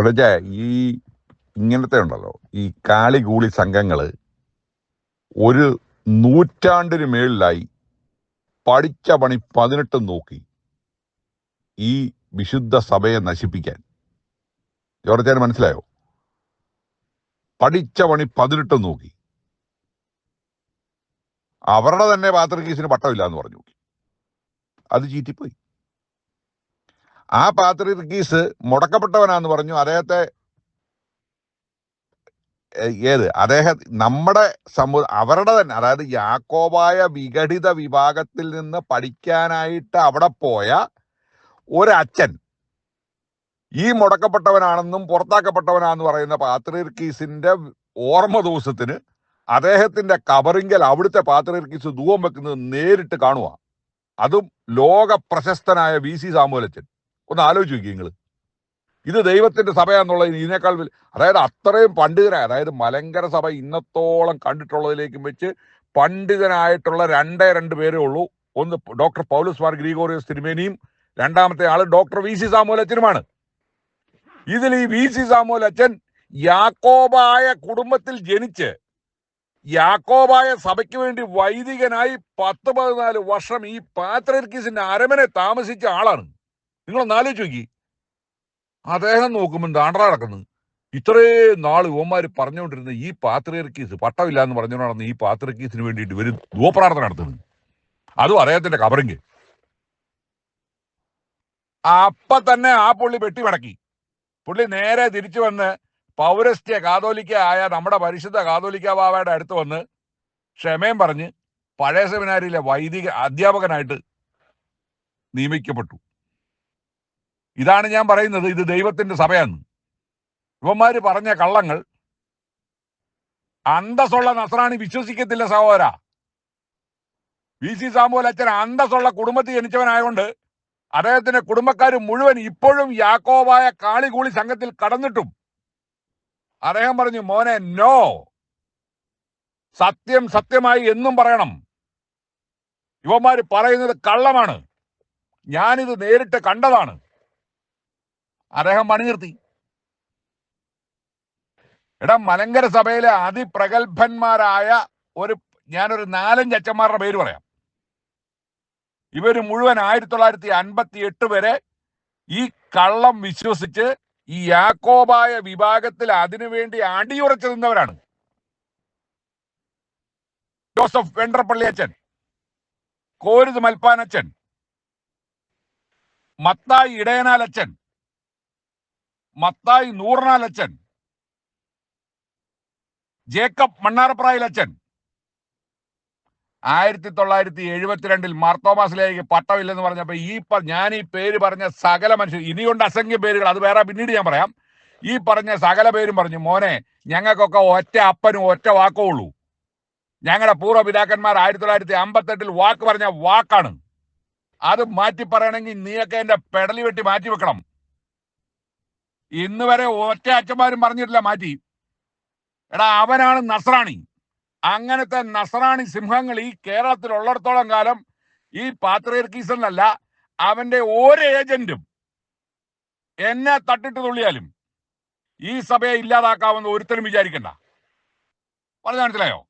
തുടച്ച ഈ ഇങ്ങനത്തെ ഉണ്ടല്ലോ. ഈ കാളി കൂളി സംഘങ്ങൾ ഒരു നൂറ്റാണ്ടിന് മേളിലായി പഠിച്ച പണി പതിനെട്ടും നോക്കി. ഈ വിശുദ്ധ സഭയെ നശിപ്പിക്കാൻ. ജോർജാൻ മനസ്സിലായോ? പഠിച്ച പണി പതിനെട്ടും നോക്കി. അവരുടെ തന്നെ പാത്രികീസിന് പട്ടമില്ല എന്ന് പറഞ്ഞു അത് ചീറ്റിപ്പോയി. ആ പാത്രികീസ് മുടക്കപ്പെട്ടവനാന്ന് പറഞ്ഞു. അദ്ദേഹത്തെ ഏത്? അദ്ദേഹം നമ്മുടെ സമൂഹ അവരുടെ തന്നെ. അതായത് യാക്കോബായ വിഘടിത വിഭാഗത്തിൽ നിന്ന് പഠിക്കാനായിട്ട് അവിടെ പോയ ഒരച്ഛൻ ഈ മുടക്കപ്പെട്ടവനാണെന്നും പുറത്താക്കപ്പെട്ടവനാണെന്ന് പറയുന്ന പാത്രീർക്കീസിന്റെ ഓർമ്മ ദിവസത്തിന് അദ്ദേഹത്തിന്റെ കബറിങ്കൽ അവിടുത്തെ പാത്രീർക്കീസ് ധൂവം വെക്കുന്നത് നേരിട്ട് കാണുക അതും ലോക പ്രശസ്തനായ വി സി സാമുവലച്ചൻ. ഒന്ന് ആലോചിച്ച് നോക്കി നിങ്ങൾ ഇത് ദൈവത്തിന്റെ സഭയാന്നുള്ള ഇതിനേക്കാൾ അതായത് അത്രയും പണ്ഡിതരായ അതായത് മലങ്കര സഭ ഇന്നത്തോളം കണ്ടിട്ടുള്ളതിലേക്കും വെച്ച് പണ്ഡിതനായിട്ടുള്ള രണ്ടേ രണ്ട് പേരേ ഉള്ളൂ. ഒന്ന് ഡോക്ടർ പൗലസ് മാർ ഗ്രീഗോറിയസ് തിരുമേനിയും രണ്ടാമത്തെ ആൾ ഡോക്ടർ വി സി സാമുവൽ അച്ഛനുമാണ്. ഇതിൽ ഈ വി സി സാമുവൽ അച്ഛൻ യാക്കോബായ കുടുംബത്തിൽ ജനിച്ച് യാക്കോബായ സഭയ്ക്ക് വേണ്ടി വൈദികനായി പത്ത് പതിനാല് വർഷം ഈ പാത്രർക്കീസിന്റെ അരമനെ താമസിച്ച ആളാണ്. നിങ്ങളൊന്ന് ആലോചിച്ച് നോക്കി. അദ്ദേഹം നോക്കുമ്പോൾ ദാണ്ട്ര നടക്കുന്നത്. ഇത്രയും നാൾ ഇവന്മാർ പറഞ്ഞുകൊണ്ടിരുന്ന ഈ പാത്രിയർക്കീസ് പട്ടമില്ല എന്ന് പറഞ്ഞുകൊണ്ട് നടന്ന ഈ പാത്രിയർക്കീസിന് വേണ്ടിയിട്ട് ഇവർ ധൂപ്രാർത്ഥന നടത്തുന്നത് അതും അദ്ദേഹത്തിന്റെ കബറിങ്. അപ്പൊ തന്നെ ആ പുള്ളി വെട്ടി മടക്കി. പുള്ളി നേരെ തിരിച്ചു വന്ന് പൗരസ്ത്യ കാതോലിക്ക ആയ നമ്മുടെ പരിശുദ്ധ കാതോലിക്ക ബാബയുടെ അടുത്ത് വന്ന് ക്ഷമയും പറഞ്ഞ് പഴയ സെമിനാരിയിലെ വൈദിക അധ്യാപകനായിട്ട് നിയമിക്കപ്പെട്ടു. ഇതാണ് ഞാൻ പറയുന്നത് ഇത് ദൈവത്തിന്റെ സഭയാണ്. ഇവന്മാര് പറഞ്ഞ കള്ളങ്ങൾ അന്തസ്സുള്ള നസ്രാണി വിശ്വസിക്കത്തില്ല സഹോദര. വി സി സാമുവൽ അച്ഛൻ അന്തസ്സുള്ള കുടുംബത്തിൽ ജനിച്ചവനായതുകൊണ്ട് അദ്ദേഹത്തിന്റെ കുടുംബക്കാർ മുഴുവൻ ഇപ്പോഴും യാക്കോബായ കാളികൂളി സംഘത്തിൽ കടന്നിട്ടും അദ്ദേഹം പറഞ്ഞു മോനെ നോ സത്യം സത്യമായി എന്നും പറയണം. ഇവന്മാര് പറയുന്നത് കള്ളമാണ്. ഞാനിത് നേരിട്ട് കണ്ടതാണ്. അദ്ദേഹം പണി നിർത്തി. എടാ മലങ്കര സഭയിലെ അതിപ്രഗത്ഭന്മാരായ ഒരു ഞാനൊരു നാലഞ്ച് അച്ഛന്മാരുടെ പേര് പറയാം. ഇവർ മുഴുവൻ ആയിരത്തി തൊള്ളായിരത്തി അൻപത്തി എട്ട് വരെ ഈ കള്ളം വിശ്വസിച്ച് ഈ യാക്കോബായ വിഭാഗത്തിൽ അതിനുവേണ്ടി അടിയുറച്ചു നിന്നവരാണ്. ജോസഫ് വെണ്ടർപ്പള്ളി അച്ഛൻ കോരുത് മൽപ്പാനച്ഛൻ മത്തായി ഇടയനാലച്ഛൻ മത്തായി നൂറിനാലച്ഛൻ. ജേക്കബ് മണ്ണാറപ്രായിലച്ഛൻ ആയിരത്തി തൊള്ളായിരത്തി എഴുപത്തിരണ്ടിൽ മാർത്തോമാസിലേക്ക് പട്ടമില്ലെന്ന് പറഞ്ഞപ്പോ ഈ ഞാൻ ഈ പേര് പറഞ്ഞ സകല മനുഷ്യർ ഇനിയുണ്ട് അസംഖ്യ പേരുകൾ അത് വേറെ പിന്നീട് ഞാൻ പറയാം. ഈ പറഞ്ഞ സകല പേരും പറഞ്ഞു മോനെ ഞങ്ങൾക്കൊക്കെ ഒറ്റ അപ്പനും ഒറ്റ വാക്കോ ഉള്ളൂ. ഞങ്ങളുടെ പൂർവപിതാക്കന്മാർ ആയിരത്തി തൊള്ളായിരത്തി അമ്പത്തെട്ടിൽ വാക്ക് പറഞ്ഞ വാക്കാണ്. അത് മാറ്റി പറയണമെങ്കിൽ നീയൊക്കെ എന്റെ പെടലി വെട്ടി മാറ്റി വെക്കണം. ഇന്ന് വരെ ഒറ്റ അച്ഛന്മാരും പറഞ്ഞിട്ടില്ല മാറ്റി. എടാ അവനാണ് നസ്രാണി. അങ്ങനത്തെ നസ്രാണി സിംഹങ്ങൾ ഈ കേരളത്തിൽ ഉള്ളിടത്തോളം കാലം ഈ പാത്രീർക്കീസ് എന്നല്ല അവന്റെ ഒരു ഏജന്റും എന്നെ തട്ടിട്ട് തുള്ളിയാലും ഈ സഭയെ ഇല്ലാതാക്കാമെന്ന് ഒരുത്തരും വിചാരിക്കണ്ട. പറഞ്ഞു മനസ്സിലായോ?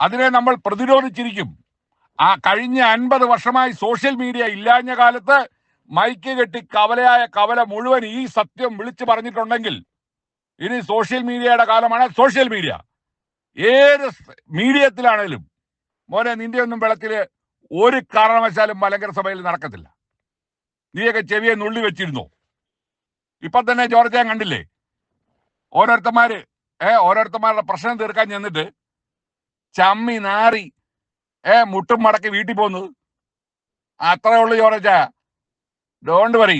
അതിനെ നമ്മൾ പ്രതിരോധിച്ചിരിക്കും. ആ കഴിഞ്ഞ അൻപത് വർഷമായി സോഷ്യൽ മീഡിയ ഇല്ലാഞ്ഞ കാലത്ത് മൈക്ക് കെട്ടി കവലയായ കവല മുഴുവൻ ഈ സത്യം വിളിച്ചു പറഞ്ഞിട്ടുണ്ടെങ്കിൽ ഇനി സോഷ്യൽ മീഡിയയുടെ കാലമാണ് സോഷ്യൽ മീഡിയ. ഏത് മീഡിയത്തിലാണേലും മോനെ നിന്റെ ഒന്നും വെള്ളത്തിൽ ഒരു കാരണവശാലും മലങ്കര സഭയിൽ നടക്കത്തില്ല. നീയൊക്കെ ചെവിയെ നുള്ളി വെച്ചിരുന്നു? ഇപ്പൊ തന്നെ ജോർജ് ഞാൻ കണ്ടില്ലേ? ഓരോരുത്തന്മാര് ഏ ഓരോരുത്തന്മാരുടെ പ്രശ്നം തീർക്കാൻ ചെന്നിട്ട് ചമ്മി നാറി ഏ മുട്ടും മടക്കി വീട്ടിൽ പോന്നു. അത്രേ ഉള്ളൂ ജോർജ ഡോണ്ട് വറി